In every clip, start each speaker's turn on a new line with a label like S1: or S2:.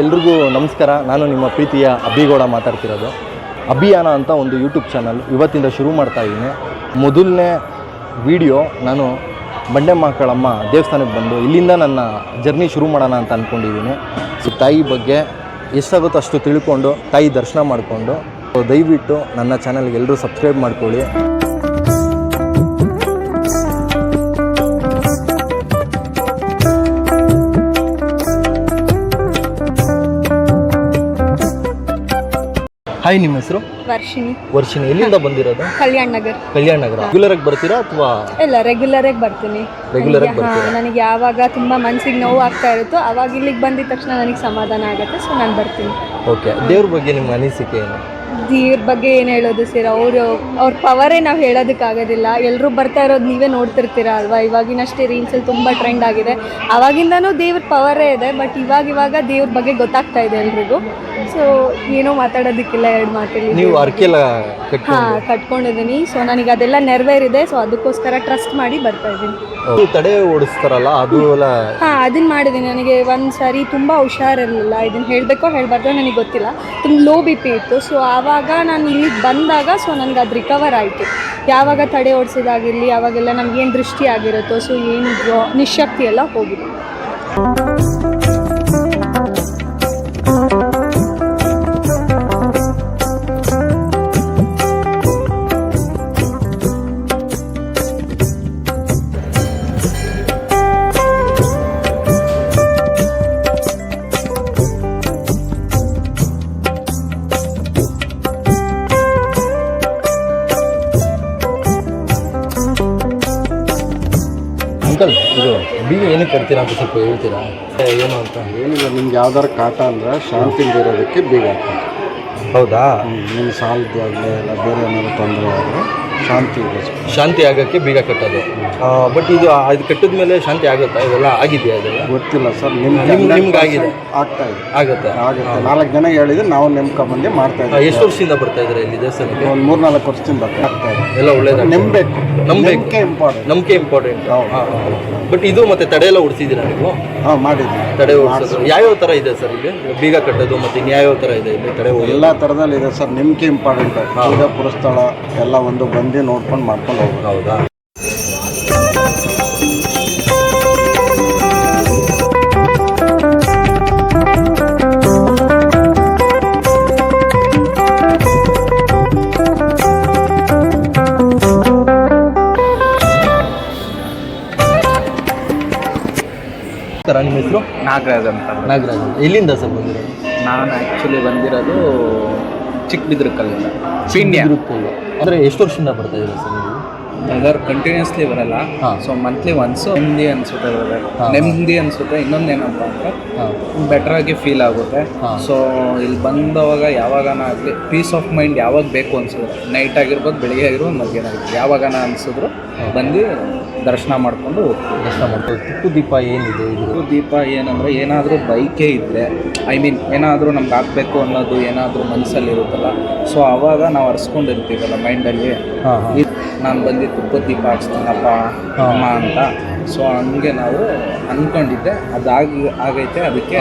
S1: ಎಲ್ರಿಗೂ ನಮಸ್ಕಾರ. ನಾನು ನಿಮ್ಮ ಪ್ರೀತಿಯ ಅಭಿಗೌಡ ಮಾತಾಡ್ತಿರೋದು. ಅಭಿಯಾನ ಅಂತ ಒಂದು ಯೂಟ್ಯೂಬ್ ಚಾನಲ್ ಇವತ್ತಿಂದ ಶುರು ಮಾಡ್ತಾ ಇದ್ದೀನಿ. ಮೊದಲನೇ ವಿಡಿಯೋ ನಾನು ಬಂಡೆ ಮಕ್ಕಳಮ್ಮ ದೇವಸ್ಥಾನಕ್ಕೆ ಬಂದು ಇಲ್ಲಿಂದ ನನ್ನ ಜರ್ನಿ ಶುರು ಮಾಡೋಣ ಅಂತ ಅಂದ್ಕೊಂಡಿದ್ದೀನಿ ಸೊ ತಾಯಿ ಬಗ್ಗೆ ಎಷ್ಟಾಗುತ್ತೋ ಅಷ್ಟು ತಿಳ್ಕೊಂಡು, ತಾಯಿ ದರ್ಶನ ಮಾಡಿಕೊಂಡು, ದಯವಿಟ್ಟು ನನ್ನ ಚಾನಲ್ಗೆ ಎಲ್ಲರೂ ಸಬ್ಸ್ಕ್ರೈಬ್ ಮಾಡ್ಕೊಳ್ಳಿ. ಹಾಯ್ ನಿಮ್ಮ ಹೆಸರು?
S2: ವರ್ಷಿಣಿ.
S1: ವರ್ಷಿಣಿ ಎಲ್ಲಿಂದ ಬಂದಿರೋದು?
S2: ಕಲ್ಯಾಣ್ ನಗರ್.
S1: ಕಲ್ಯಾಣ ನಗರ. ರೆಗ್ಯುಲರ್ ಆಗಿ ಬರ್ತೀರಾ ಅಥವಾ?
S2: ಇಲ್ಲ ರೆಗ್ಯುಲರ್ ಆಗಿ ಬರ್ತೀನಿ.
S1: ರೆಗ್ಯುಲರ್ ಆಗಿ
S2: ನನಗೆ- ಹಾ,
S1: ಬರ್ತೀರಾ?
S2: ನನಗೆ ಯಾವಾಗ ತುಂಬಾ ಮನ್ಸಿಗೆ ನೋವು ಆಗ್ತಾ ಇರುತ್ತೋ ಅವಾಗ ಇಲ್ಲಿಗೆ ಬಂದಿದ ತಕ್ಷಣ ನನಗೆ ಸಮಾಧಾನ ಆಗುತ್ತೆ ಸೊ ನಾನು ಬರ್ತೀನಿ.
S1: ಓಕೆ ದೇವ್ರ ಬಗ್ಗೆ ನಿಮ್ಮ ಅನಿಸಿಕೆ ಏನು?
S2: ದೇವ್ರ ಬಗ್ಗೆ ಏನು ಹೇಳೋದು ಸರ್? ಅವರು ಅವ್ರ ಪವರೇ ನಾವು ಹೇಳೋದಕ್ಕಾಗೋದಿಲ್ಲ. ಎಲ್ಲರೂ ಬರ್ತಾ ಇರೋದು ನೀವೇ ನೋಡ್ತಿರ್ತೀರ ಅಲ್ವಾ? ಇವಾಗಿನಷ್ಟೇ ರೀಲ್ಸಲ್ಲಿ ತುಂಬ ಟ್ರೆಂಡ್ ಆಗಿದೆ. ಆವಾಗಿಂದನೂ ದೇವ್ರ ಪವರೇ ಇದೆ ಬಟ್ ಇವಾಗ ಇವಾಗ ದೇವ್ರ ಬಗ್ಗೆ ಗೊತ್ತಾಗ್ತಾ ಇದೆ ಎಲ್ರಿಗೂ. ಸೊ ಏನೋ ಮಾತಾಡೋದಕ್ಕಿಲ್ಲ ಎರಡು ಮಾತಲ್ಲಿ.
S1: ನೀವು ಅರ್ಕೆಲ್ಲ
S2: ಹಾಂ ಕಟ್ಕೊಂಡಿದ್ದೀನಿ. ಸೊ ನನಗೆ ಅದೆಲ್ಲ ನೆರವೇರಿದೆ. ಸೊ ಅದಕ್ಕೋಸ್ಕರ ಟ್ರಸ್ಟ್ ಮಾಡಿ ಬರ್ತಾ ಇದ್ದೀನಿ.
S1: ತಡೆ ಓಡಿಸ್ತಾರಲ್ಲ, ಅದು ಎಲ್ಲ
S2: ಹಾಂ ಅದನ್ನ ಮಾಡಿದ್ದೀನಿ. ನನಗೆ ಒಂದು ಸಾರಿ ತುಂಬ ಹುಷಾರಿರಲಿಲ್ಲ. ಇದನ್ನ ಹೇಳಬೇಕೋ ಹೇಳಬಾರ್ದೋ ನನಗೆ ಗೊತ್ತಿಲ್ಲ. ತುಂಬ ಲೋ ಬಿ ಪಿ ಇತ್ತು. ಸೊ ಆವಾಗ ನಾನು ಇಲ್ಲಿಗೆ ಬಂದಾಗ ಸೊ ನನಗೆ ಅದು ರಿಕವರ್ ಆಯಿತು. ಯಾವಾಗ ತಡೆ ಓಡಿಸಿದಾಗಿರಲಿ, ಅವಾಗೆಲ್ಲ ನಮಗೇನು ದೃಷ್ಟಿ ಆಗಿರುತ್ತೋ ಸೊ ಏನು ನಿಶಕ್ತಿ ಎಲ್ಲ ಹೋಗಿದೆ.
S1: ಅಂಕಲ್ ಇದು ಬೀಗ ಏನಕ್ಕೆ ಕಟ್ತೀರಾ ಅಂತ ಸ್ವಲ್ಪ ಹೇಳ್ತೀರಾ? ಏನು ಅಂತ?
S3: ಏನಿಲ್ಲ ನಿಮ್ಗೆ ಯಾವ್ದಾರು ಕಾಟ ಅಂದ್ರೆ ಶಾಂತಿಯಿಂದ ಇರೋದಕ್ಕೆ ಬೀಗ ಆಗ್ತದೆ
S1: ಹೌದಾ?
S3: ನಿಮ್ಮ ಸಾಲದ್ದು ಆಗಲಿ ಇಲ್ಲ ಬೇರೆ ಏನಾದ್ರು ತೊಂದರೆ ಆದರೆ. ಶಾಂತಿ
S1: ಶಾಂತಿ ಆಗೋಕ್ಕೆ ಬೀಗ ಕಟ್ಟೋದು. ಬಟ್ ಇದು ಅದು ಕಟ್ಟಿದ ಮೇಲೆ ಶಾಂತಿ ಆಗುತ್ತಾ? ಇದೆಲ್ಲ ಆಗಿದೆಯಾ ಅದೆಲ್ಲ
S3: ಗೊತ್ತಿಲ್ಲ ಸರ್ ನಿಮ್ಗೆ
S1: ನಿಮ್- ನಿಮ್ಗೆ ಆಗಿದೆ?
S3: ಆಗ್ತಾ ಇದೆ.
S1: ಆಗುತ್ತೆ?
S3: ಆಗುತ್ತೆ. ನಾಲ್ಕು ಜನ ಹೇಳಿದ್ರೆ ನಾವು ನೆಮ್ಕೊಂಬಂದು ಮಾಡ್ತಾ ಇದ್ದೀವಿ.
S1: ಎಷ್ಟು ವರ್ಷದಿಂದ ಬರ್ತಾ ಇದ್ದಾರೆ ಇಲ್ಲಿ ದೇವಸ್ಥಾನಕ್ಕೆ?
S3: ಒಂದು ಮೂರು ನಾಲ್ಕು ವರ್ಷದಿಂದ ಆಗ್ತಾ ಇದೆ.
S1: ಎಲ್ಲ ಒಳ್ಳೇದು
S3: ನೆಮ್ಮಬೇಕು
S1: ನಂಬೇಕು.
S3: ನಂಬಿಕೆ ಇಂಪಾರ್ಟೆಂಟ್
S1: ನಂಬಿಕೆ ಇಂಪಾರ್ಟೆಂಟ್. ಬಟ್ ಇದು ಮತ್ತೆ ತಡೆ ಎಲ್ಲ ಉಡಿಸಿದ್ದೀರಾ ನೀವು?
S3: ಹಾಂ ಮಾಡಿದ್ದೀವಿ.
S1: ತಡೆ ಓಡಿಸೋದು ಯಾವ್ಯಾವ ಥರ ಇದೆ ಸರ್ ಇಲ್ಲಿ? ಬೀಗ ಕಟ್ಟೋದು ಮತ್ತೆ ಇನ್ಯಾವ್ಯಾವ ಥರ ಇದೆ ಇಲ್ಲಿ ತಡೆ
S3: ಎಲ್ಲ ಥರದಲ್ಲಿ ಇದೆ ಸರ್. ನಿಮ್ಗೆ ಇಂಪಾರ್ಟೆಂಟ್ ಪುರಸ್ಥಳ ಎಲ್ಲ ಒಂದು ಬಂದು ನೋಡ್ಕೊಂಡು ಮಾಡ್ಕೊಂಡು ಹೋಗ್ಬೋದು.
S1: ಹೌದಾ? ಸರ್ ನಿಮ್ಮ ಹೆಸರು?
S4: ನಾಗರಾಜ್ ಅಂತ.
S1: ನಾಗರಾಜ್. ಎಲ್ಲಿಂದ ಸರ್ ಬಂದಿರೋದು?
S4: ನಾನು ಆ್ಯಕ್ಚುಲಿ ಬಂದಿರೋದು ಚಿಕ್ಕಬಿದ್ರಕಲ್ಲಿಂದ ಪೀಣ್ಯ.
S1: ತಿರುಪತಿ. ಅಂದ್ರೆ ಎಷ್ಟು ವರ್ಷದಿಂದ ಬರ್ತಾ ಇದ್ದೀರಾ ಸರ್ ನೀವು
S4: ಅದರ್ ಕಂಟಿನ್ಯೂಸ್ಲಿ ಬರಲ್ಲ. ಸೊ ಮಂತ್ಲಿ ಒನ್ಸ್ ನೆಮ್ಮದಿ ಅನಿಸುತ್ತೆ
S1: ಹಾ.
S4: ನೆಮ್ಮದಿ ಅನಿಸುತ್ತೆ. ಇನ್ನೊಂದೇನಪ್ಪ ಅಂದರೆ ಬೆಟರ್ ಆಗಿ ಫೀಲ್ ಆಗುತ್ತೆ. ಸೊ ಇಲ್ಲಿ ಬಂದವಾಗ ಯಾವಾಗನ ಆಗಲಿ ಪೀಸ್ ಆಫ್ ಮೈಂಡ್ ಯಾವಾಗ ಬೇಕು ಅನ್ಸಿದ್ರೆ ನೈಟ್ ಆಗಿರ್ಬೋದು ಬೆಳಿಗ್ಗೆ ಆಗಿರ್ಬೋದು ಮಧ್ಯಾಹ್ನ ಆಗಿರ್ಬೋದು. ಯಾವಾಗನ ಅನ್ಸಿದ್ರು ಬಂದು ದರ್ಶನ ಮಾಡಿಕೊಂಡು ಹೋಗ್ತೀವಿ.
S1: ದರ್ಶನ ಮಾಡ್ಕೊಂಡು ಟಿಪ್ಪು ದೀಪ ಏನಿದೆ ಇದು
S4: ದೀಪ ಏನಂದರೆ ಏನಾದರೂ ಬೈಕೇ ಇದ್ದರೆ ಐ ಮೀನ್ ಏನಾದರೂ ನಮ್ಗೆ ಆಗಬೇಕು ಅನ್ನೋದು ಏನಾದರೂ ಮನಸ್ಸಲ್ಲಿ ಇರುತ್ತಲ್ಲ ಸೊ ಆವಾಗ ನಾವು ಅರ್ಸ್ಕೊಂಡಿರ್ತೀವಲ್ಲ ಮೈಂಡಲ್ಲಿ ನಾನು ಬಂದು ತುಪ್ಪ ದೀಪ ಹಚ್ತೀನಪ್ಪ ಅಮ್ಮ ಅಂತ. ಸೊ ಹಂಗೆ ನಾವು ಅಂದ್ಕೊಂಡಿದ್ದೆ ಅದಾಗಿ ಆಗೈತೆ ಅದಕ್ಕೆ.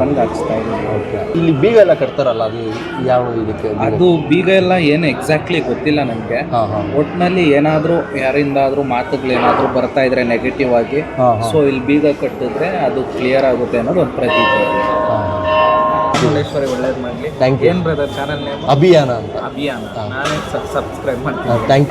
S4: ಬಂದು ಹಚ್ತಾ ಇದ್ದೀನಿ.
S1: ಓಕೆ ಇಲ್ಲಿ ಬೀಗ ಎಲ್ಲ ಕಟ್ತಾರಲ್ಲ ಅದು ಯಾವ ಇದಕ್ಕೆ?
S4: ಅದು ಬೀಗ ಎಲ್ಲ ಏನು ಎಕ್ಸಾಕ್ಟ್ಲಿ ಗೊತ್ತಿಲ್ಲ ನನಗೆ.
S1: ಹಾಂ ಹಾಂ.
S4: ಒಟ್ಟಿನಲ್ಲಿ ಏನಾದರೂ ಯಾರಿಂದಾದರೂ ಮಾತುಗಳೇನಾದರೂ ಬರ್ತಾ ಇದ್ರೆ ನೆಗೆಟಿವ್ ಆಗಿ ಸೊ ಇಲ್ಲಿ ಬೀಗ ಕಟ್ಟಿದ್ರೆ ಅದು ಕ್ಲಿಯರ್ ಆಗುತ್ತೆ ಅನ್ನೋದು ಒಂದು ಪ್ರತೀತಿ. ಒಳ್ಳೇದು ಮಾಡಲಿ.
S1: ಥ್ಯಾಂಕ್ ಯು
S4: ಏನು ಬ್ರದರ್ ಚಾನಲ್ ನೇಮ್
S1: ಅಭಿಯಾನ ಅಂತ.
S4: ಅಭಿಯಾನ. ನಾನೇ ಸಬ್ಸ್ಕ್ರೈಬ್ ಮಾಡ್ತೀನಿ.
S1: ಥ್ಯಾಂಕ್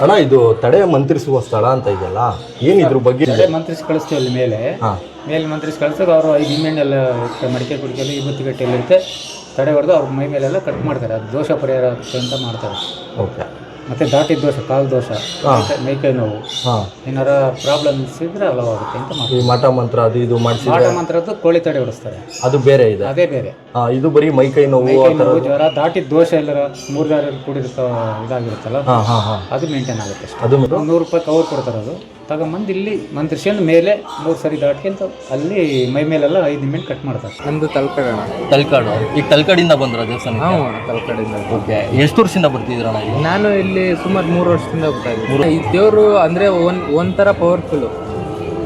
S1: ಅಣ್ಣ ಇದು ತಡೆ ಮಂತ್ರಿಸುವ ಸ್ಥಳ ಅಂತ ಇದೆಯಲ್ಲ ಏನ್ ಇದ್ರ ಬಗ್ಗೆ
S5: ಮಂತ್ರಿಸಿ ಕಳಿಸ್ತೀವಿ ಅಲ್ಲಿ ಮೇಲೆ.
S1: ಹಾ.
S5: ಮೇಲೆ ಮಂತ್ರಿಸಿ ಕಳಿಸಿದಾಗ ಅವರು ಐದು ನಿಂಬೆಹಣ್ಣು ಎಲ್ಲ ಮಡಿಕೆ ಕುಡಿಕೆಲ್ಲ ಇವತ್ತು ಬತ್ತಿ ಎಲ್ಲ ಇರುತ್ತೆ. ತಡೆ ಹೊಡೆದು ಅವ್ರ ಮೈ ಮೇಲೆಲ್ಲ ಕಟ್ ಮಾಡ್ತಾರೆ. ಅದು ದೋಷ ಪರಿಹಾರ ಅಂತ ಮಾಡ್ತಾರೆ.
S1: ಓಕೆ.
S5: ಮತ್ತು ದಾಟಿದ ದೋಷ ಕಾಲ್ ದೋಷ. ಮೈಕೈ- ನೋವು.
S1: ಹಾಂ.
S5: ಏನಾರ ಪ್ರಾಬ್ಲಮ್ಸ್ ಇದ್ರೆ ಅಲವಾಗುತ್ತೆ ಅಂತ
S1: ಈ ಮಠ ಮಂತ್ರ ಅದು ಇದು
S5: ಮಾಡಿ
S1: ಮಠ ಮಂತ್ರ
S5: ಮಂತ್ರದ್ದು ಕೋಳಿ ತಡೆ ಹೊಡಿಸ್ತಾರೆ
S1: ಅದು ಬೇರೆ ಇದೆ.
S5: ಅದೇ ಬೇರೆ.
S1: ಆ, ಇದು ಬರೀ ನೋವು ಆ
S5: ಮೈಕೈ
S1: ಥರ
S5: ನೋವು ಜ್ವರ ದಾಟಿದ ದೋಷ ಎಲ್ಲರ ಮೂರು ದಾರಿ ಕೂಡಿರುತ್ತೋ ಇದಾಗಿರುತ್ತಲ್ಲ
S1: ಹಾಂ ಹಾಂ ಹಾಂ.
S5: ಅದು ಮೇಂಟೈನ್ ಆಗುತ್ತೆ ಅಷ್ಟೇ.
S1: ಅದು
S5: ಒಂದು ನೂರು ರೂಪಾಯಿ ಕವರ್ ಕೊಡ್ತಾರೆ ಅದು. ತಗೊಂಬಂದು ಇಲ್ಲಿ ಮಂತ್ರಿಸ್ಕೊಂಡು ಮೇಲೆ ಮೂರು ಸರಿ ದಾಟ್ಕೊಂತ ಅಲ್ಲಿ ಮೈ ಮೇಲೆಲ್ಲ ಐದು ನಿಮಿಷ ಕಟ್ ಮಾಡ್ತಾರೆ.
S6: ನಮ್ದು ತಲಕಾಡೋಣ
S1: ತಲ್ಕಾಡು. ಈಗ ತಲ್ಕಾಡಿಂದ ಬಂದ್ರ ದೇವಸ್ಥಾನ
S6: ನಾವು ತಲಕಾಡಿಂದ.
S1: ಓಕೆ. ಎಷ್ಟು ವರ್ಷದಿಂದ ಬರ್ತಿದ್ರಣ್ಣ ಇಲ್ಲಿ?
S6: ನಾನು ಇಲ್ಲಿ ಸುಮಾರು ಮೂರು ವರ್ಷದಿಂದ ಹೋಗ್ತಾ ಇದ್ದೀನಿ. ಈ ದೇವರು ಅಂದರೆ ಒನ್ ಒಂಥರ ಪವರ್ಫುಲ್ಲು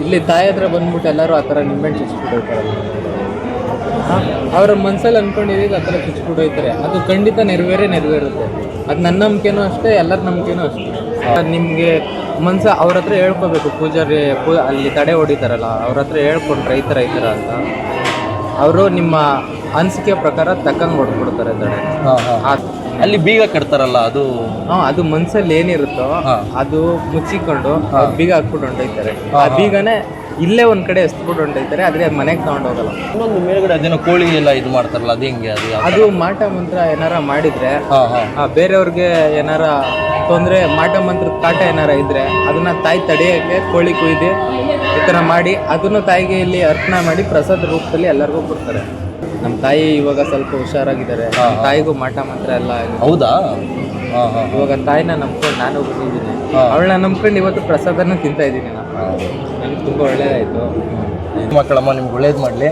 S6: ಇಲ್ಲಿ ತಾಯಿ ಹತ್ರ ಬಂದ್ಬಿಟ್ಟು ಎಲ್ಲರೂ ಆ ಥರ ನಿಂಬೆಹಣ್ಣು ಚುಚ್ಬಿಟ್ಟು ಹೋಗ್ತಾರೆ ಅವರ ಮನ್ಸಲ್ಲಿ ಅನ್ಕೊಂಡಿದ್ದೀವಿ ಆ ಥರ ಚುಚ್ಬಿಟ್ಟು ಹೋಗ್ತಾರೆ ಅದು ಖಂಡಿತ ನೆರವೇರೇ ನೆರವೇರುತ್ತೆ. ಅದು ನನ್ನ ನಂಬಿಕೆನೂ ಅಷ್ಟೇ ಎಲ್ಲರ ನಂಬಿಕೆನೂ ಅಷ್ಟೇ. ನಿಮಗೆ ಮನ್ಸ ಅವ್ರ ಹತ್ರ ಹೇಳ್ಕೊಬೇಕು ಪೂಜಾರಿ ಪೂ ಅಲ್ಲಿ ತಡೆ ಹೊಡಿತಾರಲ್ಲ ಅವ್ರ ಹತ್ರ ಹೇಳ್ಕೊಂಡ್ರೆ ಈ ಥರ ಈ ಥರ ಅಂತ. ಅವರು ನಿಮ್ಮ ಅನಿಸಿಕೆ ಪ್ರಕಾರ ತಕ್ಕಂಗೆ ಹೊಡ್ಕೊಡ್ತಾರೆ ತಡೆ
S1: ಅಲ್ಲಿ ಬೀಗ ಕಟ್ತಾರಲ್ಲ ಅದು
S6: ಹಾ ಅದು ಮನ್ಸಲ್ಲಿ ಏನಿರುತ್ತೋ ಅದು ಮುಚ್ಚಿಕೊಂಡು ಬೀಗ ಹಾಕ್ಬಿಟ್ಟು ಹೊಂಟೋಯ್ತಾರೆ ಆ ಬೀಗನೇ ಇಲ್ಲೇ ಒಂದ್ ಕಡೆ ಎಸ್ಬಿಟ್ಟು ಹೊಂಟೈತಾರೆ ಆದ್ರೆ ಅದ್ ಮನೆಗೆ ತಗೊಂಡೋಗಲ್ಲ
S1: ಇನ್ನೊಂದು ಮೇಲ್ಗಡೆ ಅದೇನೋ ಕೋಳಿ ಎಲ್ಲ ಇದು ಮಾಡ್ತಾರಲ್ಲ ಅದು ಹೆಂಗೆ ಅದು ಯಾವ-
S6: ಅದು ಮಾಟ ಮಂತ್ರ ಏನಾರ ಮಾಡಿದ್ರೆ
S1: ಹಾ ಹಾಂ.
S6: ಆ ಬೇರೆಯವ್ರಿಗೆ ಏನಾರ ತೊಂದರೆ ಮಾಟ ಮಂತ್ರದ ಕಾಟ ಏನಾರ ಇದ್ರೆ ಅದನ್ನ ತಾಯಿ ತಡೆಯಕ್ಕೆ ಕೋಳಿ ಕುಯ್ದು ಈ ಥರ ಮಾಡಿ ಅದನ್ನು ತಾಯಿಗೆ ಇಲ್ಲಿ ಅರ್ಪಣೆ ಮಾಡಿ ಪ್ರಸಾದ ರೂಪದಲ್ಲಿ ಎಲ್ಲರಿಗೂ ಕೊಡ್ತಾರೆ. ನಮ್ಮ ತಾಯಿ ಇವಾಗ ಸ್ವಲ್ಪ ಹುಷಾರಾಗಿದ್ದಾರೆ. ನಮ್ಮ ತಾಯಿಗೂ ಮಾಟ ಮಂತ್ರ ಎಲ್ಲ ಆಗಿದೆ.
S1: ಹೌದಾ?
S6: ಇವಾಗ ತಾಯಿನ ನಂಬ್ಕೊಂಡು ನಾನು ಬಂದಿದ್ದೀನಿ. ಅವಳನ್ನ ನಂಬ್ಕೊಂಡು ಇವತ್ತು ಪ್ರಸಾದನ ತಿಂತಾ ಇದ್ದೀನಿ ನಾನು. ನನಗೆ ತುಂಬ ಒಳ್ಳೇದಾಯಿತು.
S1: ಮಕ್ಕಳಮ್ಮ ನಿಮ್ಗೆ ಒಳ್ಳೇದು ಮಾಡಲಿ.